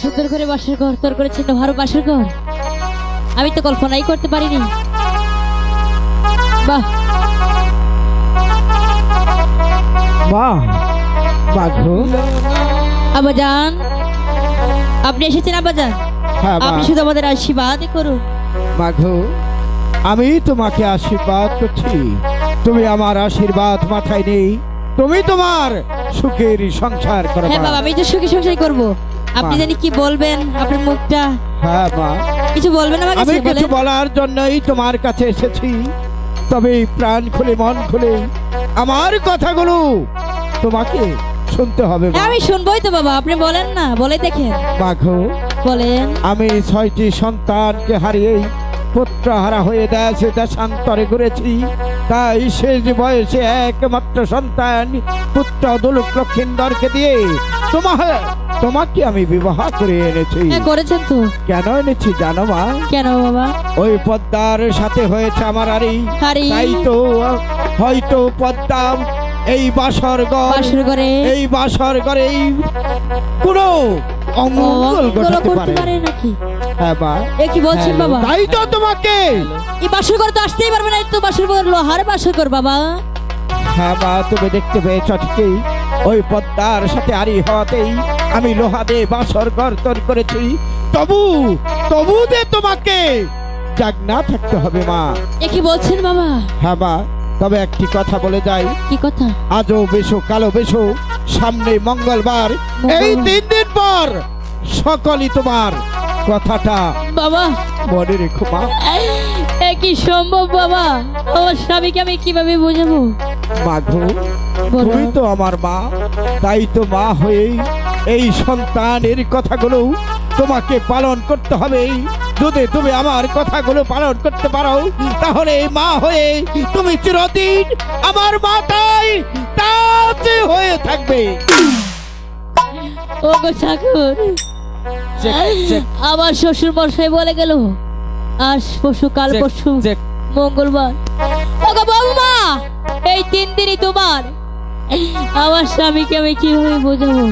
সুন্দর করে বাসর ঘর তোর করেছে লোহার বাসর ঘর। আমি তো কল্পনাই করতে পারিনি। বাহ। বাহ। মাঘু আবাজান আপনি এসেছেন আবাজান হ্যাঁ আপনি শুধু আমাদের আশীর্বাদ করুন। মাঘু আমি তোমাকে আশীর্বাদ করছি। তুমি আমার আশীর্বাদ মাথায় নেই। তুমি তোমার সুখের সংসার করো হ্যাঁ বাবা আমি তো সুখী সংসারই করব। আপনি জানি কি বলবেন আপনার মুখটা? হ্যাঁ মা। কিছু বলবেন আমার আমি কিছু বলার জন্যই তোমার কাছে এসেছি। তবে প্রাণ খুলে মন খুলে আমার কথাগুলো তোমাকে শুনতে হবে আমি শুনবোই তো বাবা আপনি বলেন না বলে দেখেন। মাঘু বলেন। আমি ছয়টি সন্তানকে হারিয়ে পুত্র হারা হয়ে দেশে দেশান্তরে ঘুরেছি। তাই শেষ বয়সে একমাত্র সন্তান পুত্র দুলুক লক্ষিন্দরকে দিয়ে তোমার তোমাকে আমি বিবাহ করে এনেছি। হ্যাঁ করেছেন তো। কেন এনেছি জানো মা? কেন বাবা? ওই পদ্মার সাথে হয়েছে আমার আরি তাই তো হয়তো পদ্মা এই বাসর ঘর এই বাসর ঘরে কোনো অমঙ্গল ঘটাতে পারে। নাকি? হ্যাঁ এ কি বলছেন হ্যাঁ, বাবা? তাই তো তোমাকে। এই বাসর ঘর তো আসতেই পারবে না তো বাসর ঘর লোহার বাসর ঘর বাবা। হ্যাঁ মা তুমি দেখতে পেয়েছ ঠিকই। ওই পদ্মার সাথে আরি হওয়াতেই আমি লোহা দিয়ে বাসর ঘর তৈরি করেছি। তবু তবু যে তোমাকে জাগনা থাকতে হবে মা। এ কি বলছেন বাবা? হ্যাঁ মা তবে একটি কথা বলে যাই। কি কথা? আজও বেশো কালো বেশো সামনে মঙ্গলবার এই তিন দিন পর সকলই তোমার কথাটা বাবা। মনে রেখো মা। এ কি সম্ভব বাবা? আমার স্বামীকে আমি কীভাবে বোঝাবো? বলো। তুমি তো আমার মা তাই তো মা হয়েই এই সন্তানের কথাগুলো তোমাকে পালন করতে হবে। যদি তুমি আমার কথাগুলো পালন করতে পারো তাহলে মা হয়ে তুমি চিরদিন আমার মাথায় হয়ে থাকবে। ও গো ঠাকুর আমার শ্বশুর মশাই বলে গেল আজ পশু কাল পশু মঙ্গলবার। ও গো বৌমা এই তিন দিনই তোমার। আমার স্বামীকে আমি কীভাবে বোঝাবো?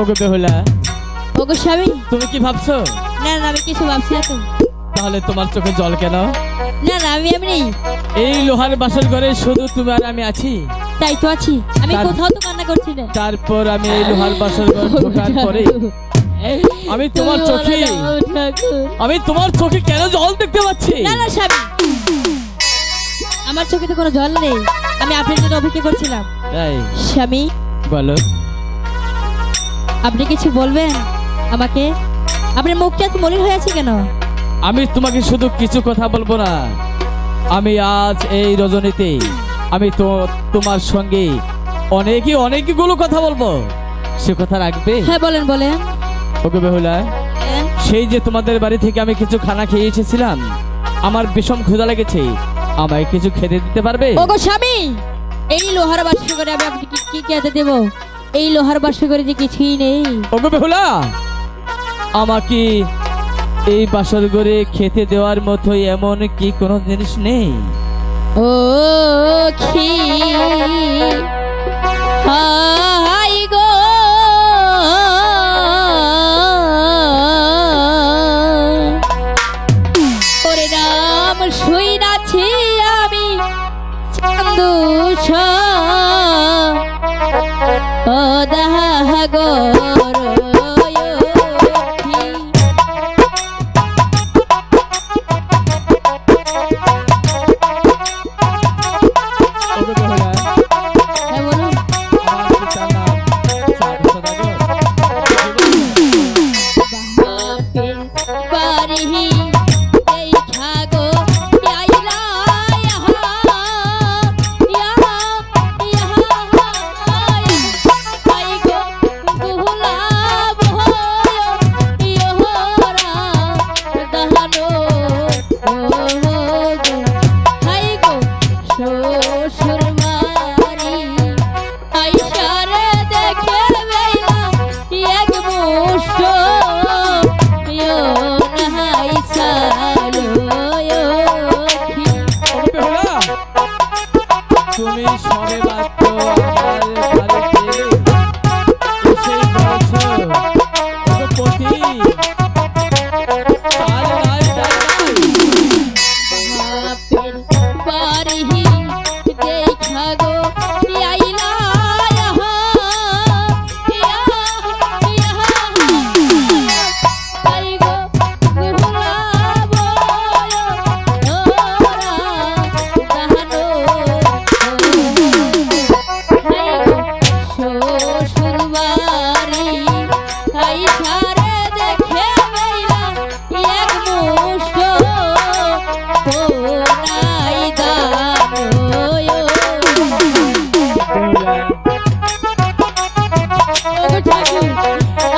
ওগো বেহুলা। ও গো স্বামী। তুমি কি ভাবছ? না না আমি কিছু ভাবছি না তাহলে তোমার চোখে জল কেন? না না আমি এমনি। এই লোহার বাসর ঘরে শুধু তুমি আর আমি আছি। তাই তো আছি। আমি কোথাও তো কান্না করছি না। তারপর আমি এই লোহার বাসর ঘর ঢোকার পরে আমি তোমার তুমি চোখে। আমি তোমার চোখে কেন জল দেখতে পাচ্ছি? না না স্বামী। আমার চোখে তো কোনো জল নেই। আমি আপনার জন্য অপেক্ষা করছিলাম। তাই স্বামী বলো। আপনি কিছু বলবেন? আমাকে? আপনার মুখটা এত মলিন হয়ে আছে কেন? আমি তোমাকে শুধু কিছু কথা বলব না। আমি আজ এই রজনীতে আমি তো তোমার সঙ্গে অনেকই অনেকগুলো কথা বলব। সে কথা রাখবে? হ্যাঁ বলেন বলেন। ওকে বেহুলা হ্যাঁ? সেই যে তোমাদের বাড়ি থেকে আমি কিছু খানা খেয়ে এসেছিলাম আমার বিষম ক্ষুধা লেগেছে আমায় কিছু খেতে দিতে পারবে ওগো স্বামী এই লোহার বাস্ক করে আমি আপনাকে কি খেতে দেব এই লোহার বাস্ক করে যে কিছুই নেই ওগো বেহুলা আমাকে এই বাসর ঘরে খেতে দেওয়ার মতো এমন কি কোনো জিনিস নেই ও খি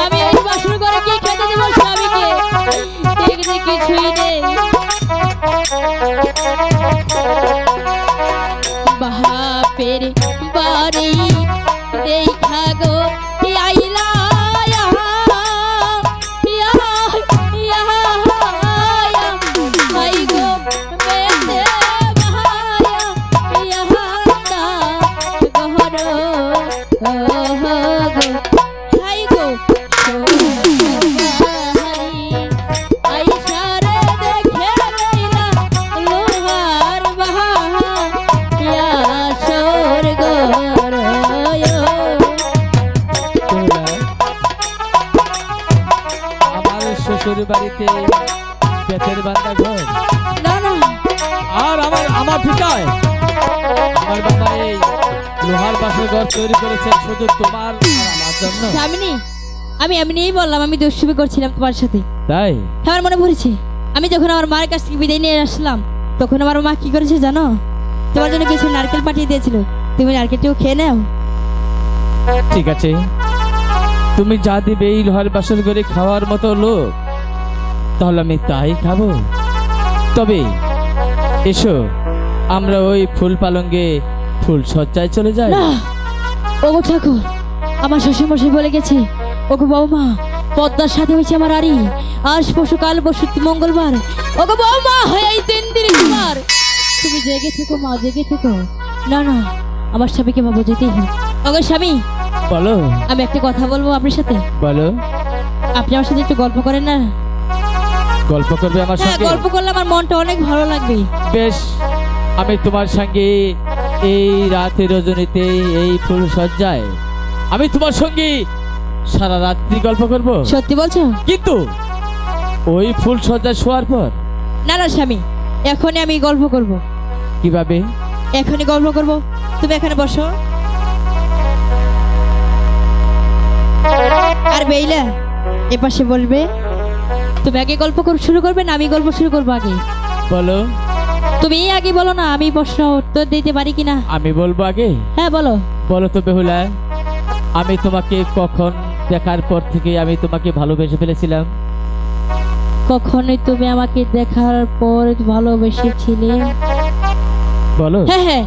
আমি এই বাসুর করে কি খেতে দেবো স্বামীকে? দেখতে কিছুই নেই। পেটের বান্ধা ঘর। না না। আর আমার আমার আমার বাবা এই লোহার বাসের ঘর তৈরি করেছেন শুধু তোমার আমার জন্য। আমি এমনিই বললাম আমি দুষ্টুমি করছিলাম তোমার সাথে। তাই? আমার মনে পড়েছে আমি যখন আমার মার কাছ থেকে বিদায় নিয়ে আসলাম তখন আমার মা কি করেছে জানো? তোমার জন্য কিছু নারকেল পাঠিয়ে দিয়েছিল। তুমি নারকেলটিও খেয়ে নাও। ঠিক আছে। তুমি যা দিবে এই লোহার বাসর করে খাওয়ার মতো লোক। তাহলে আমি তাই খাব? তবে এসো আমরা ওই ফুল পালঙ্গে ফুল সজ্জায় চলে যাই। না ওগো ঠাকুর আমার শ্বশুর মশাই বলে গেছে ওগো বৌমা পদ্মার সাথে হয়েছে আমার আড়ি আজ পশু কাল পশু মঙ্গলবার। ওগো বৌমা হয় এই তিন দিন তোমার। তুমি জেগে থেকো মা জেগে থেকো। না না আমার স্বামীকে মা বোঝাতেই হবে ওগো স্বামী বলো। আমি একটা কথা বলব আপনার সাথে? বলো। আপনি আমার সাথে একটু গল্প করেন না? গল্প করবে আমার হ্যাঁ সঙ্গে? গল্প করলে আমার মনটা অনেক ভালো লাগবে। বেশ আমি তোমার সঙ্গে এই রাতে রজনীতে এই ফুল সজ্জায় আমি তোমার সঙ্গে সারা রাত্রি গল্প করব। সত্যি বলছো? কিন্তু ওই ফুল সজ্জা শোয়ার পর? না না স্বামী এখনই আমি গল্প করব। কীভাবে? এখনই গল্প করব। তুমি এখানে বসো। আর বেইলা এপাশে বলবে তুমি আগে গল্প শুরু করবে না? আমি গল্প শুরু করব আগে। বলো। তুমি আগে বলো না আমি প্রশ্ন উত্তর দিতে পারি কিনা? আমি বলব আগে? হ্যাঁ বলো। বলো তো বেহুলা আমি তোমাকে কখন দেখার পর থেকে আমি তোমাকে ভালোবেসে ফেলেছিলাম? কখনোই তুমি আমাকে দেখার পর ভালোবেসেছিলে? বলো। হ্যাঁ হ্যাঁ।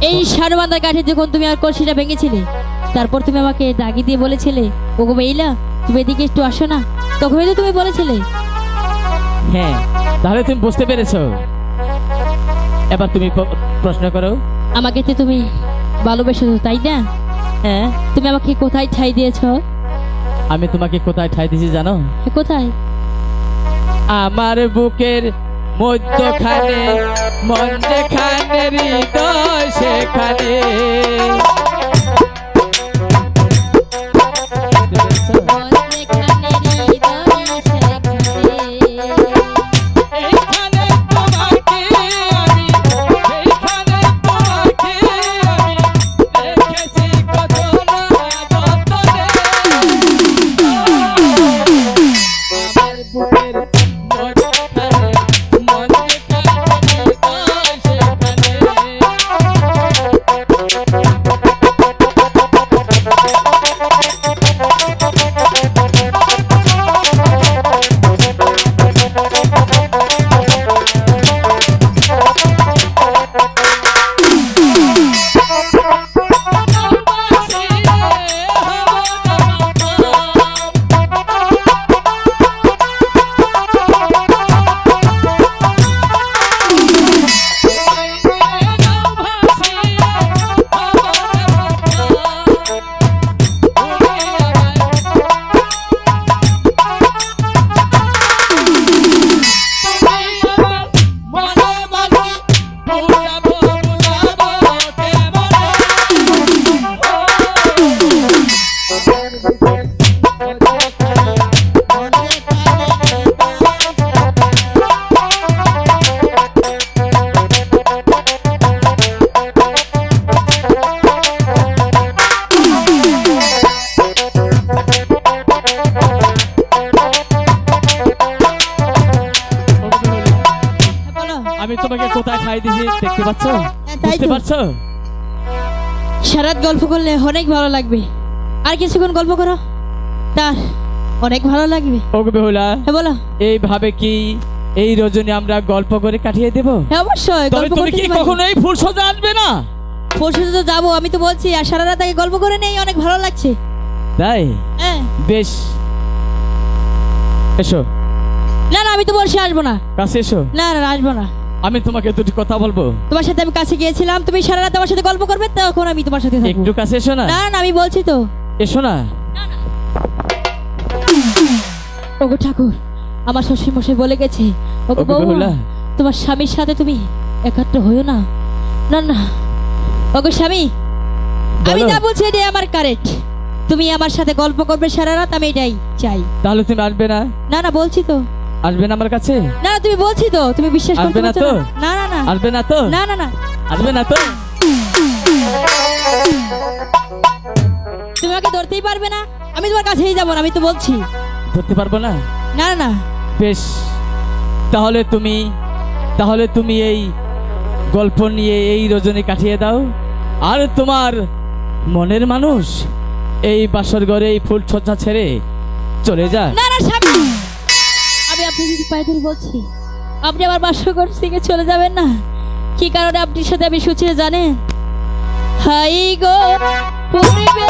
এই সারবান্দার কাঠে যখন তুমি আর কলসিটা ভেঙেছিলে তারপর তুমি আমাকে দাগি দিয়ে বলেছিলে ওগো বেইলা তুমি এদিকে একটু আসো না। তখনই তো তুমি বলেছিলে। হ্যাঁ তাহলে তুমি বুঝতে পেরেছ। এবার তুমি প্রশ্ন করো। আমাকে তো তুমি ভালোবেসেছো তাই না? হ্যাঁ। তুমি আমাকে কোথায় ঠাই দিয়েছ? আমি তোমাকে কোথায় ঠাই দিয়েছি জানো? কোথায়? আমার বুকের মধ্যখানে মন যেখানে হৃদয় সেখানে। dançando. দেখতে পাচ্ছ হ্যাঁ, বুঝতে। পারছ? সারাত গল্প করলে অনেক ভালো লাগবে। আর কিছুক্ষণ গল্প করো। তার অনেক ভালো লাগবে। ওকে বেহুলা হ্যাঁ বলো। এইভাবে কি এই রজনী আমরা গল্প করে কাটিয়ে দেব? হ্যাঁ অবশ্যই গল্প তুমি কি কখনো এই ফুল সজ্জা আসবে না? পরশু তো যাব আমি তো বলছি আর সারা রাত আগে গল্প করে নেই অনেক ভালো লাগছে। তাই? হ্যাঁ। বেশ। এসো। না না আমি তো বলছি আসব না। কাছে এসো। না না আসব না। আমি তোমাকে দুটি কথা বলব। তোমার সাথে আমি কাছে গিয়েছিলাম তুমি সারা রাত আমার সাথে গল্প করবে তখন আমি তোমার সাথে থাকব। একটু কাছে এসো না। না না আমি বলছি তো। এসো না ওগো ঠাকুর আমার শ্বশুর মশাই বলে গেছে ওগো বেহুলা। তোমার স্বামীর সাথে তুমি একাত্র হইও না। না না। ওগো স্বামী আমি যা বলছি এটাই আমার কারেক্ট। তুমি আমার সাথে গল্প করবে সারা রাত আমি এটাই চাই। তাহলে তুমি আসবে না? না না বলছি তো। আসবে না আমার কাছে? না তুমি বলছি তো তুমি বিশ্বাস করতে না তো? না না না। আসবে না তো? না না না। আসবে না তো? তুমি আমাকে ধরতেই পারবে না। আমি তোমার কাছেই যাব না আমি তো বলছি। ধরতে পারব না? না না না। বেশ। তাহলে তুমি তাহলে তুমি এই গল্প নিয়ে এই রজনী কাটিয়ে দাও। আর তোমার মনের মানুষ এই বাসর ঘরে এই ফুল সজ্জা ছেড়ে চলে যায় না না বলছি, আপনি আমার বাসঘর থেকে চলে যাবেন না। কি কারণে আপনার সাথে আমি সুচিয়ে জানেন হাই গো পূর্বে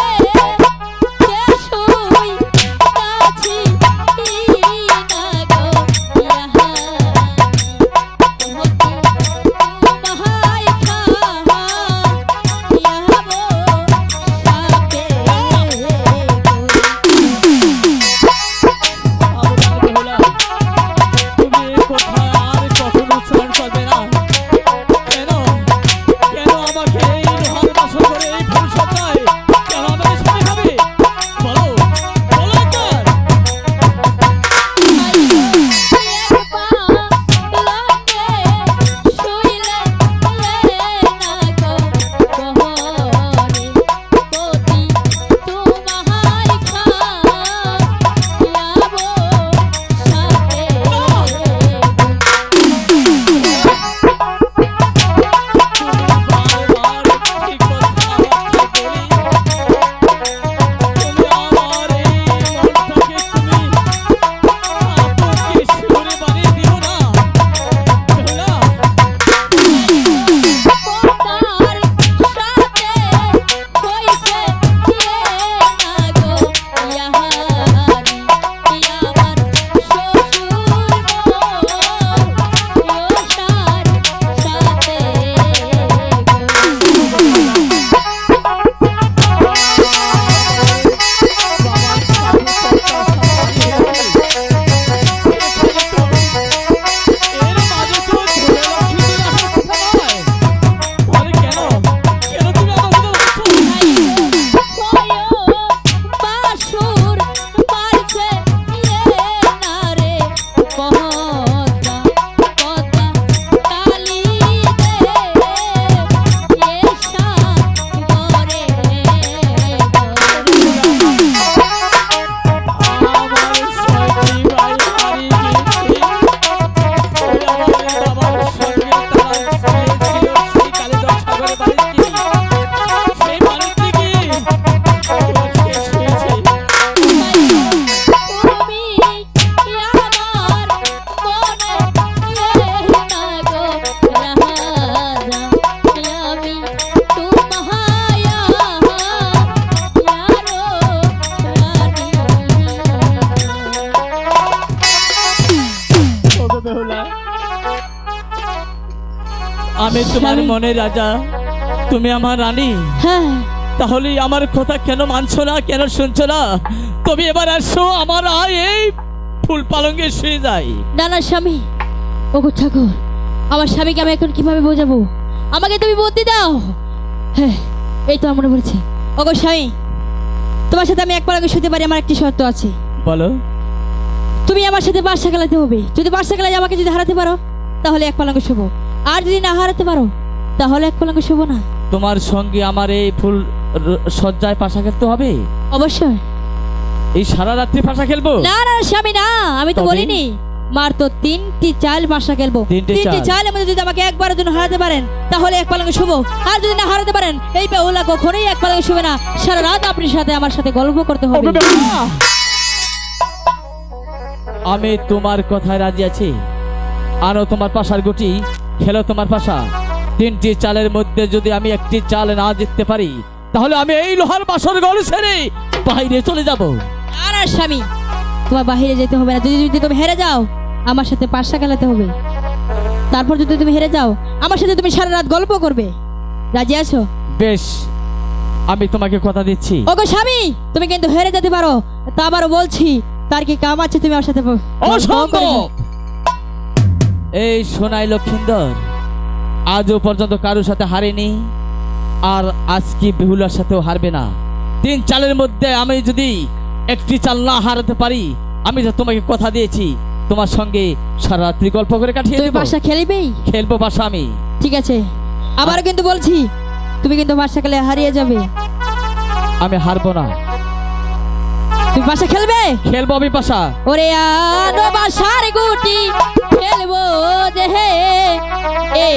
মনে রাজা তুমি আমার রানী। হ্যাঁ। তাহলে আমার কথা কেন মানছো না কেন শুনছো না? তুমি এবার আসো আমার আয় এই ফুল পালঙ্গে শুয়ে যাই। না না স্বামী। ওগো ঠাকুর আমার স্বামীকে আমি এখন কীভাবে বোঝাবো? আমাকে তুমি বুদ্ধি দাও। হ্যাঁ এই তো আমার মনে পড়েছে। ওগো স্বামী তোমার সাথে আমি একবার আগে শুতে পারি আমার একটি শর্ত আছে। বলো। তুমি আমার সাথে বাসা খেলাতে হবে। যদি বাসা খেলায় আমাকে যদি হারাতে পারো তাহলে এক পালঙ্গ শুভ আর যদি না হারাতে পারো তাহলে এক পালঙ্গ শুভ না? তোমার সঙ্গে আমার এই ফুল সজ্জায় পাশা খেলতে হবে? অবশ্যই। এই সারা রাত্রি পাশা খেলব? না না স্বামী না আমি তো বলিনি। মার তো তিনটি চাল বাসা খেলব। তিনটি চাল। মধ্যে যদি আমাকে একবারের জন্য হারাতে পারেন তাহলে এক পালঙ্গ শুভ। আর যদি না হারাতে পারেন এই বেহুলা কখনোই এক পালঙ্গ শুভ না। সারা রাত আপনার সাথে আমার সাথে গল্প করতে হবে। আমি তোমার কথায় রাজি আছি। আরও তোমার পাশার গুটি খেলো তোমার পাশা। তিনটি চালের মধ্যে যদি আমি একটি চাল না জিততে পারি তাহলে আমি এই লোহার বাসর ঘর ছেড়ে বাইরে চলে যাব। আর আর স্বামী তোমার বাহিরে যেতে হবে না। যদি যদি তুমি হেরে যাও আমার সাথে পাশা খেলাতে হবে। তারপর যদি তুমি হেরে যাও আমার সাথে তুমি সারা রাত গল্প করবে। রাজি আছো? বেশ আমি তোমাকে কথা দিচ্ছি। ওগো স্বামী তুমি কিন্তু হেরে যেতে পারো। তা আবারও বলছি তার কি কাম আছে তুমি আমার সাথে অসম্ভব! এই সোনাই লক্ষিন্দর আজও পর্যন্ত কারোর সাথে হারেনি আর আজকে বেহুলার সাথেও হারবে না। তিন চালের মধ্যে আমি যদি একটি চাল না হারাতে পারি আমি তো তোমাকে কথা দিয়েছি তোমার সঙ্গে সারা রাত্রি গল্প করে কাটিয়ে দেবো। খেলিবেই? খেলব বাসা আমি। ঠিক আছে। আবার কিন্তু বলছি তুমি কিন্তু পাশা খেলে হারিয়ে যাবে। আমি হারবো না। তুমি পাশা খেলবে? খেলব আমি পাশা। ওরে আনো বাসার গুটি খেলব যে হে এ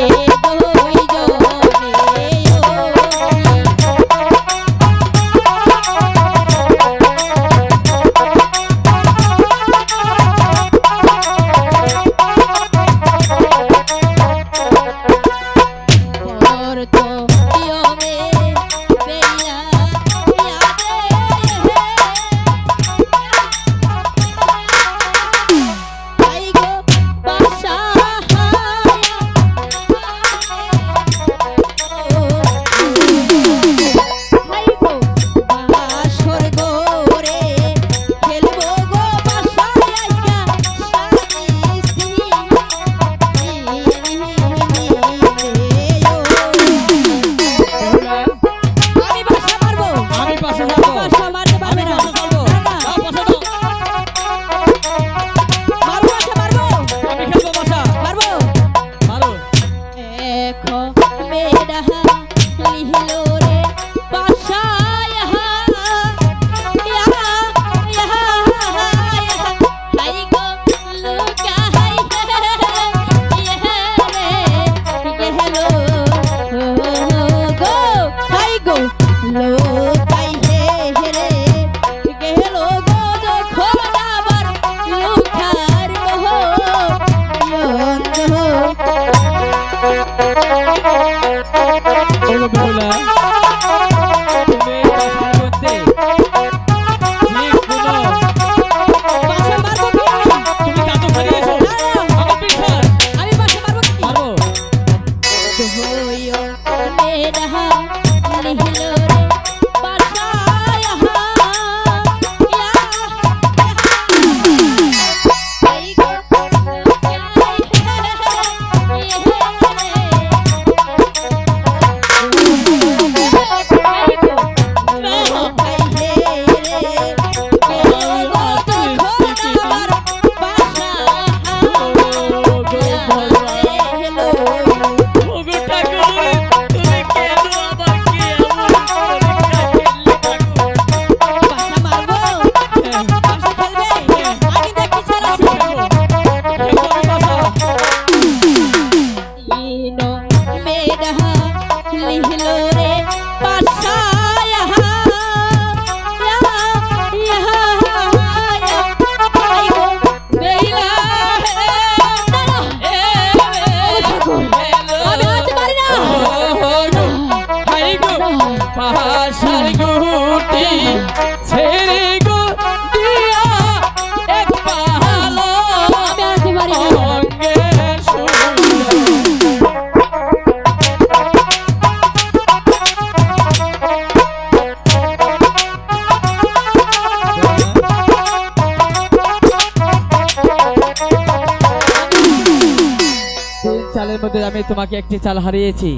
আমি তোমাকে একটি চাল হারিয়েছি।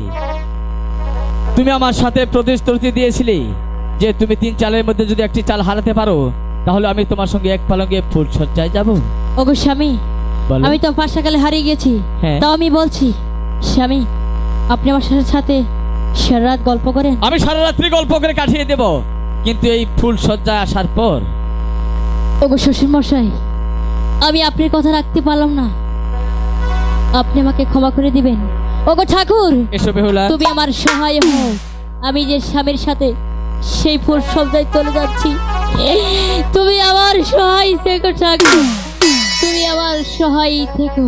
তুমি আমার সাথে প্রতিশ্রুতি দিয়েছিলে। যে তুমি তিন চালের মধ্যে যদি একটি চাল হারাতে পারো তাহলে আমি তোমার সঙ্গে এক পালঙ্গে ফুল সজ্জায় যাব। ওগো স্বামী আমি তো পাশাকালে হারিয়ে গেছি। হ্যাঁ। তাও আমি বলছি স্বামী আপনি আমার সাথে সাথে সারা রাত গল্প করেন। আমি সারা রাত্রি গল্প করে কাটিয়ে দেব। কিন্তু এই ফুল সজ্জায় আসার পর ওগো শ্বশুর মশাই আমি আপনার কথা রাখতে পারলাম না। আপনি আমাকে ক্ষমা করে দিবেন। ওগো ঠাকুর এসো বেহুলা। তুমি আমার সহায় হও। আমি যে স্বামীর সাথে সেই ফুল সজ্জায় চলে যাচ্ছি তুমি আমার সহায় থেকো ঠাকুর। তুমি আমার সহায় থেকো।